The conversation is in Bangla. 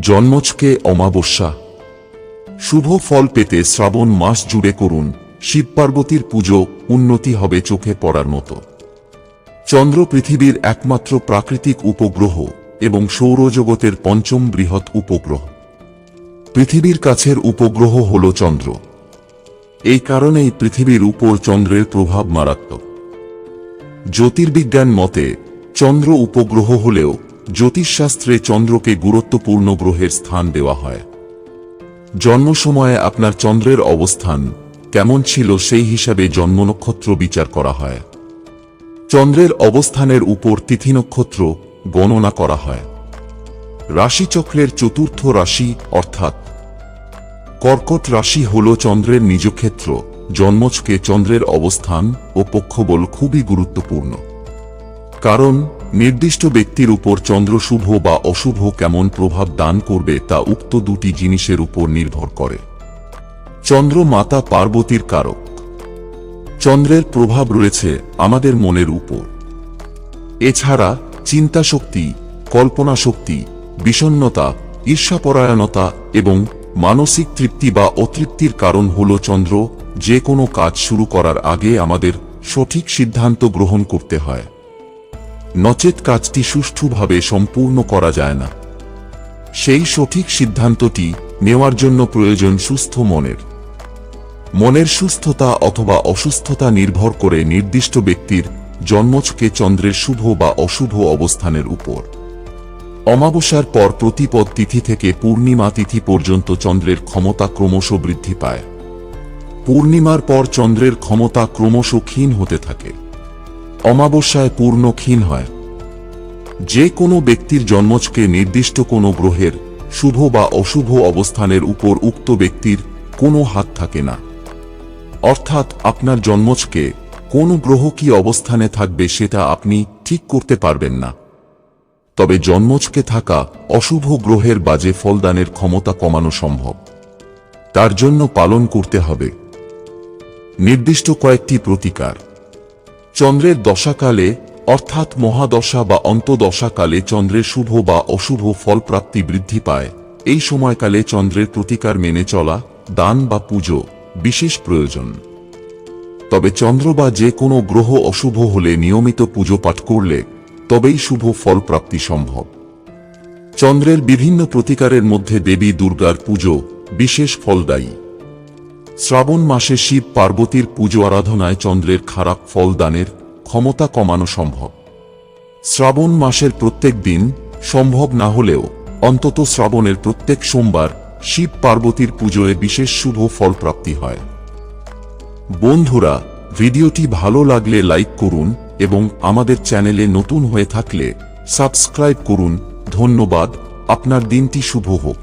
জন্মজকে অমাবস্যা। শুভ ফল পেতে শ্রাবণ মাস জুড়ে করুন, শিব পার্বতীর পুজো উন্নতি হবে চোখে পড়ার মতো। চন্দ্র পৃথিবীর একমাত্র প্রাকৃতিক উপগ্রহ এবং সৌরজগতের পঞ্চম বৃহৎ উপগ্রহ। পৃথিবীর কাছের উপগ্রহ হল চন্দ্র। এই কারণেই পৃথিবীর উপর চন্দ্রের প্রভাব মারাত্মক। জ্যোতির্বিজ্ঞান মতে, চন্দ্র উপগ্রহ হলেও জ্যোতিষশাস্ত্রে চন্দ্রকে গুরুত্বপূর্ণ গ্রহের স্থান দেওয়া হয়। জন্ম সময়ে আপনার চন্দ্রের অবস্থান কেমন ছিল সেই হিসাবে জন্ম নক্ষত্র বিচার করা হয়। চন্দ্রের অবস্থানের উপর তিথি নক্ষত্র গণনা করা হয়। রাশিচক্রের চতুর্থ রাশি অর্থাৎ কর্কট রাশি হল চন্দ্রের নিজ ক্ষেত্র জন্মজকে চন্দ্রের অবস্থান ও পক্ষবল খুবই গুরুত্বপূর্ণ। কারণ নির্দিষ্ট ব্যক্তির উপর চন্দ্র শুভ বা অশুভ কেমন প্রভাব দান করবে তা উক্ত দুটি জিনিসের উপর নির্ভর করে। চন্দ্র মাতা পার্বতীর কারক। চন্দ্রের প্রভাব রয়েছে আমাদের মনের উপর। এছাড়া চিন্তা শক্তি, কল্পনা শক্তি বিষণ্নতা ঈর্ষাপরায়ণতা এবং মানসিক তৃপ্তি বা অতৃপ্তির কারণ হল চন্দ্র যে কোনো কাজ শুরু করার আগে আমাদের সঠিক সিদ্ধান্ত গ্রহণ করতে হয়। নচেত কাজটি সুষ্ঠুভাবে সম্পূর্ণ করা যায় না। সেই সঠিক সিদ্ধান্তটি নেওয়ার জন্য প্রয়োজন সুস্থ মনের। মনের সুস্থতা অথবা অসুস্থতা নির্ভর করে নির্দিষ্ট ব্যক্তির জন্মজকে চন্দ্রের শুভ বা অশুভ অবস্থানের উপর। অমাবস্যার পর প্রতিপদ তিথি থেকে পূর্ণিমা তিথি পর্যন্ত চন্দ্রের ক্ষমতা ক্রমশ বৃদ্ধি পায়। পূর্ণিমার পর চন্দ্রের ক্ষমতা ক্রমশ ক্ষীণ হতে থাকে। অমাবস্যায় পূর্ণ ক্ষীণ হয়। যে কোনো ব্যক্তির জন্মজকে নির্দিষ্ট কোনো গ্রহের শুভ বা অশুভ অবস্থানের উপর উক্ত ব্যক্তির কোনো হাত থাকে না। অর্থাৎ আপনার জন্মজকে কোন গ্রহ কি অবস্থানে থাকবে সেটা আপনি ঠিক করতে পারবেন না। তবে জন্মজকে থাকা অশুভ গ্রহের বাজে ফলদানের ক্ষমতা কমানো সম্ভব। তার জন্য পালন করতে হবে। নির্দিষ্ট কয়েকটি প্রতিকার। চন্দ্রের দশাকালে, অর্থাৎ মহাদশা বা অন্তদশাকালে চন্দ্রের শুভ বা অশুভ ফলপ্রাপ্তি বৃদ্ধি পায়। এই সময়কালে চন্দ্রের প্রতিকার মেনে চলা, দান বা পুজো বিশেষ প্রয়োজন। তবে চন্দ্র বা যে কোনো গ্রহ অশুভ হলে নিয়মিত পুজো পাঠ করলে তবেই শুভ ফল প্রাপ্তি সম্ভব। চন্দ্রের বিভিন্ন প্রতিকারের মধ্যে দেবী, দুর্গার পুজো বিশেষ ফলদায়ী। শ্রাবণ মাসে শিব পার্বতীর পুজো আরাধনায় চন্দ্রের খারাপ ফল দানের ক্ষমতা কমানো সম্ভব। শ্রাবণ মাসের প্রত্যেক দিন সম্ভব না হলেও অন্তত শ্রাবণের প্রত্যেক সোমবার শিব পার্বতীর পুজোয় বিশেষ শুভ ফল প্রাপ্তি হয়। বন্ধুরা, ভিডিওটি ভালো লাগলে লাইক করুন এবং আমাদের চ্যানেলে নতুন হয়ে থাকলে সাবস্ক্রাইব করুন। ধন্যবাদ, আপনার দিনটি শুভ হোক।